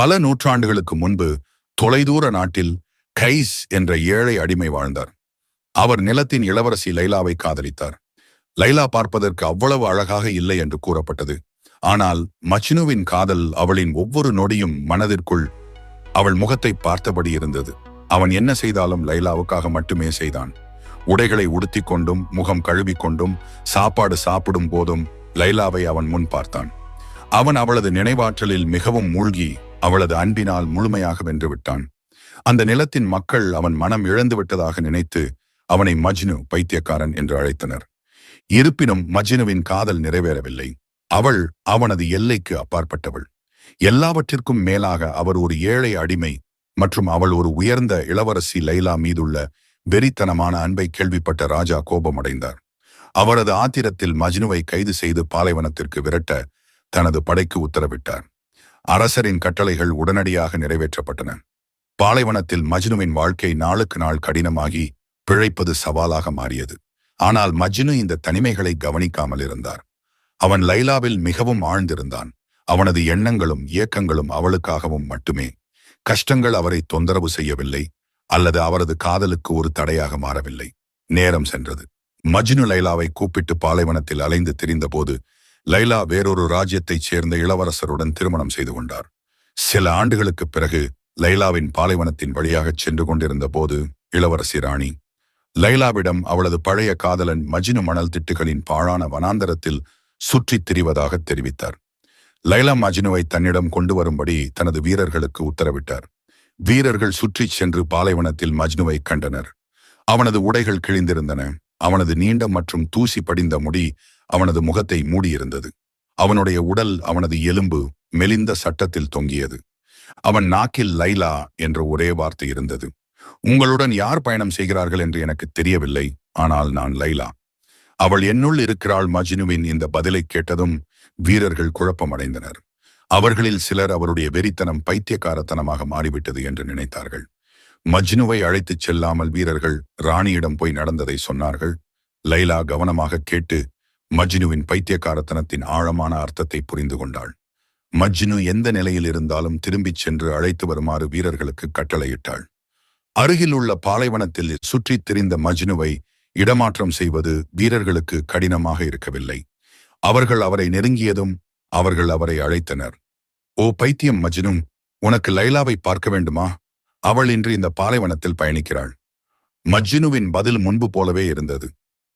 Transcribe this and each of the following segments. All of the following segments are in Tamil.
பல நூற்றாண்டுகளுக்கு முன்பு தொலைதூர நாட்டில் கைஸ் என்ற ஏழை அடிமை வாழ்ந்தார். அவர் நிலத்தின் இளவரசி லைலாவை காதலித்தார். லைலா பார்ப்பதற்கு அவ்வளவு அழகாக இல்லை என்று கூறப்பட்டது. ஆனால் மச்சினுவின் காதல் அவளின் ஒவ்வொரு நொடியும் மனதிற்குள் அவள் முகத்தை பார்த்தபடி இருந்தது. அவன் என்ன செய்தாலும் லைலாவுக்காக மட்டுமே செய்தான். உடைகளை உடுத்தி கொண்டும் முகம் கழுவிக்கொண்டும் சாப்பாடு சாப்பிடும் போதும் லைலாவை அவன் முன் பார்த்தான். அவன் அவளது நினைவாற்றலில் மிகவும் மூழ்கி அவளது அன்பினால் முழுமையாக வென்று விட்டான் அந்த நிலத்தின் மக்கள் அவன் மனம் இழந்து விட்டதாக நினைத்து அவனை மஜ்னு பைத்தியக்காரன் என்று அழைத்தனர். இருப்பினும் மஜ்னுவின் காதல் நிறைவேறவில்லை. அவள் அவனது எல்லைக்கு அப்பாற்பட்டவள். எல்லாவற்றிற்கும் மேலாக அவர் ஒரு ஏழை அடிமை மற்றும் அவள் ஒரு உயர்ந்த இளவரசி லைலா மீதுள்ள வெறித்தனமான அன்பை கேள்விப்பட்ட ராஜா கோபமடைந்தார். அவரது ஆத்திரத்தில் மஜ்னுவை கைது செய்து பாலைவனத்திற்கு விரட்ட தனது படைக்கு உத்தரவிட்டார். அரசரின் கட்டளைகள் உடனடியாக நிறைவேற்றப்பட்டன. பாலைவனத்தில் மஜ்னுவின் வாழ்க்கை நாளுக்கு நாள் கடினமாகி பிழைப்பது சவாலாக மாறியது. ஆனால் மஜ்னு இந்த தனிமைகளை கவனிக்காமல் இருந்தார். அவன் லைலாவில் மிகவும் ஆழ்ந்திருந்தான். அவனது எண்ணங்களும் இயக்கங்களும் அவளுக்காகவும் மட்டுமே. கஷ்டங்கள் அவரை தொந்தரவு செய்யவில்லை அல்லது அவரது காதலுக்கு ஒரு தடையாக மாறவில்லை. நேரம் சென்றது. மஜ்னு லைலாவை கூப்பிட்டு பாலைவனத்தில் அலைந்து திரிந்தபோது லைலா வேறொரு ராஜ்யத்தைச் சேர்ந்த இளவரசருடன் திருமணம் செய்து கொண்டார். சில ஆண்டுகளுக்குப் பிறகு லைலாவின் பாலைவனத்தின் வழியாகச் சென்று கொண்டிருந்த போது இளவரசி ராணி லைலாவிடம் அவளது பழைய காதலன் மஜினு மணல் திட்டுகளின் பாழான வனாந்தரத்தில் சுற்றித் திரிவதாக தெரிவித்தார். லைலா மஜினுவை தன்னிடம் கொண்டு வரும்படி தனது வீரர்களுக்கு உத்தரவிட்டார். வீரர்கள் சுற்றிச் சென்று பாலைவனத்தில் மஜ்னுவை கண்டனர். அவனது உடைகள் கிழிந்திருந்தன. அவனது நீண்ட மற்றும் தூசி படிந்த முடி அவனது முகத்தை மூடியிருந்தது. அவனுடைய உடல் அவனது எலும்பு மெலிந்த சட்டத்தில் தொங்கியது. அவன் நாக்கில் லைலா என்ற ஒரே வார்த்தை இருந்தது. உங்களுடன் யார் பயணம் செய்கிறார்கள் என்று எனக்கு தெரியவில்லை. ஆனால் நான் லைலா. அவள் என்னுள் இருக்கிறாள் மஜ்னுவின் இந்த பதிலை கேட்டதும் வீரர்கள் குழப்பமடைந்தனர். அவர்களில் சிலர் அவருடைய வெறித்தனம் பைத்தியக்காரத்தனமாக மாறிவிட்டது என்று நினைத்தார்கள். மஜ்னுவை அழைத்துச் செல்லாமல் வீரர்கள் ராணியிடம் போய் நடந்ததை சொன்னார்கள். லைலா கவனமாக கேட்டு மஜ்னுவின் பைத்தியக்காரத்தனத்தின் ஆழமான அர்த்தத்தை புரிந்து கொண்டாள். மஜ்னு எந்த நிலையில் இருந்தாலும் திரும்பிச் சென்று அழைத்து வருமாறு வீரர்களுக்கு கட்டளையிட்டாள். அருகில் உள்ள பாலைவனத்தில் சுற்றித் திரிந்த மஜ்னுவை இடமாற்றம் செய்வது வீரர்களுக்கு கடினமாக இருக்கவில்லை. அவர்கள் அவரை நெருங்கியதும் அவர்கள் அவரை அழைத்தனர். ஓ பைத்தியம் மஜ்னும் உனக்கு லைலாவை பார்க்க வேண்டுமா? அவள் இன்று இந்த பாலைவனத்தில் பயணிக்கிறாள். மஜ்னுவின் பதில் முன்பு போலவே இருந்தது.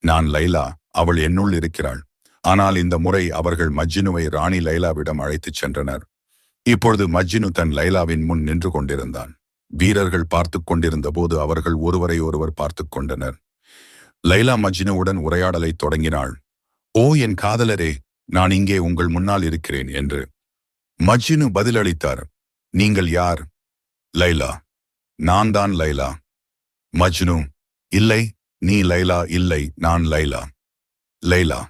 நான் லைலா அவள் என்னுள் இருக்கிறாள். ஆனால் இந்த முறை அவர்கள் மஜ்னுவை ராணி லைலாவிடம் அழைத்துச் சென்றனர். இப்பொழுது மஜ்னு தன் லைலாவின் முன் நின்று கொண்டிருந்தான். வீரர்கள் பார்த்து கொண்டிருந்த போது அவர்கள் ஒருவரை ஒருவர் பார்த்து கொண்டனர். லைலா மஜ்னுவுடன் உரையாடலை தொடங்கினாள். ஓ என் காதலரே நான் இங்கே உங்கள் முன்னால் இருக்கிறேன் என்று. மஜ்னு பதிலளித்தார். நீங்கள் யார்? லைலா. நான் தான் லைலா. மஜ்னு. இல்லை நீ லைலா இல்லை நான் லைலா. லைலா.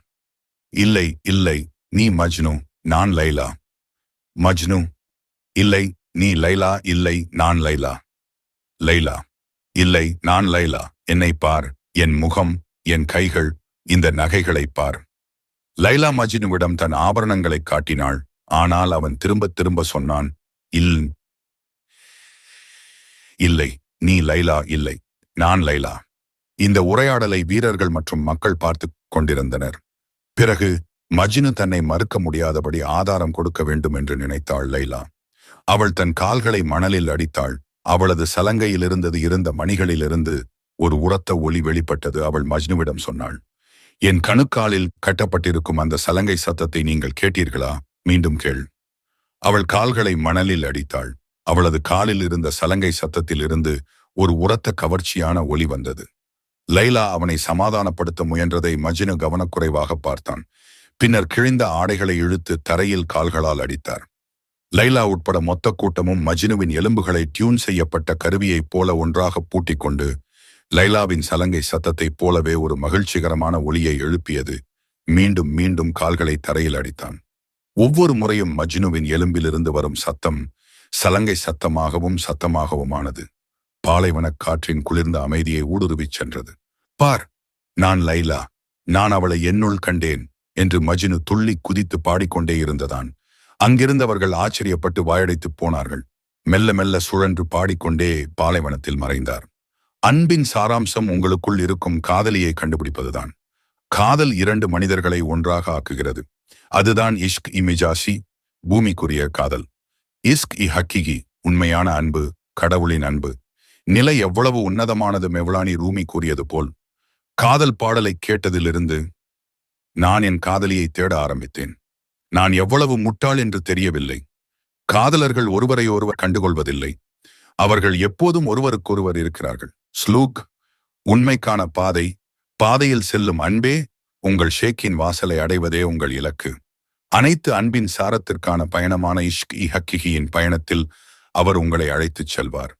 இல்லை இல்லை நீ மஜ்னு நான் லைலா. மஜ்னு இல்லை நீ லைலா இல்லை நான் லைலா. லைலா இல்லை நான் லைலா. என்னை பார் என் முகம் என் கைகள் இந்த நகைகளை பார். லைலா மஜ்னுவிடம் தன் ஆபரணங்களை காட்டினாள். ஆனால் அவன் திரும்ப திரும்ப சொன்னான் இல் இல்லை நீ லைலா இல்லை நான் லைலா. இந்த உரையாடலை வீரர்கள் மற்றும் மக்கள் பார்த்து கொண்டிருந்தனர். பிறகு மஜ்னு தன்னை மறுக்க முடியாதபடி ஆதாரம் கொடுக்க வேண்டும் என்று நினைத்தாள் லைலா. அவள் தன் கால்களை மணலில் அடித்தாள். அவளது சலங்கையிலிருந்தது இருந்த மணிகளிலிருந்து ஒரு உரத்த ஒளி வெளிப்பட்டது அவள் மஜ்னுவிடம் சொன்னாள். என் கணுக்காலில் கட்டப்பட்டிருக்கும் அந்த சலங்கை சத்தத்தை நீங்கள் கேட்டீர்களா? மீண்டும் கேள். அவள் கால்களை மணலில் அடித்தாள். அவளது காலில் இருந்த சலங்கை சத்தத்திலிருந்து ஒரு உரத்த கவர்ச்சியான ஒளி வந்தது. லைலா அவனை சமாதானப்படுத்த முயன்றதை மஜ்னு கவனக்குறைவாக பார்த்தான். பின்னர் கிழிந்த ஆடைகளை இழுத்து தரையில் கால்களால் அடித்தார். லைலா உட்பட மொத்த கூட்டமும் மஜ்னுவின் எலும்புகளை டியூன் செய்யப்பட்ட கருவியைப் போல ஒன்றாக பூட்டிக் கொண்டு லைலாவின் சலங்கை சத்தத்தைப் போலவே ஒரு மகிழ்ச்சிகரமான ஒளியை எழுப்பியது. மீண்டும் மீண்டும் கால்களை தரையில் அடித்தான். ஒவ்வொரு முறையும் மஜ்னுவின் எலும்பிலிருந்து வரும் சத்தம் சலங்கை சத்தமாகவும் சத்தமாகவுமானது. பாலைவனக் காற்றின் குளிர்ந்த அமைதியை ஊடுருவிச் சென்றது. பார் நான் லைலா. நான் அவளை என்னுள் கண்டேன் என்று மஜினு துள்ளி குதித்து பாடிக்கொண்டே இருந்ததான். அங்கிருந்தவர்கள் ஆச்சரியப்பட்டு வாயடைத்துப் போனார்கள். மெல்ல மெல்ல சுழன்று பாடிக்கொண்டே பாலைவனத்தில் மறைந்தார். அன்பின் சாராம்சம் உங்களுக்குள் இருக்கும் காதலியை கண்டுபிடிப்பதுதான். காதல் இரண்டு மனிதர்களை ஒன்றாக ஆக்குகிறது. அதுதான் இஷ்க் இமிஜாசி பூமிக்குரிய காதல். இஸ்க் இ ஹக்கிகி உண்மையான அன்பு கடவுளின் அன்பு. நிலை எவ்வளவு உன்னதமானது மெவ்லானி ரூமி கூறியது போல் காதல் பாடலை கேட்டதிலிருந்து நான் என் காதலியை தேட ஆரம்பித்தேன். நான் எவ்வளவு முட்டாள் என்று தெரியவில்லை. காதலர்கள் ஒருவரை ஒருவர் கண்டுகொள்வதில்லை. அவர்கள் எப்போதும் ஒருவருக்கொருவர் இருக்கிறார்கள். ஸ்லூக் உண்மைக்கான பாதை பாதையில் செல்லும் அன்பே உங்கள் ஷேக்கின் வாசலை அடைவதே உங்கள் இலக்கு. அனைத்து அன்பின் சாரத்திற்கான பயணமான இஷ்க் இ ஹக்கிகியின் பயணத்தில் அவர் உங்களை அழைத்துச் செல்வார்.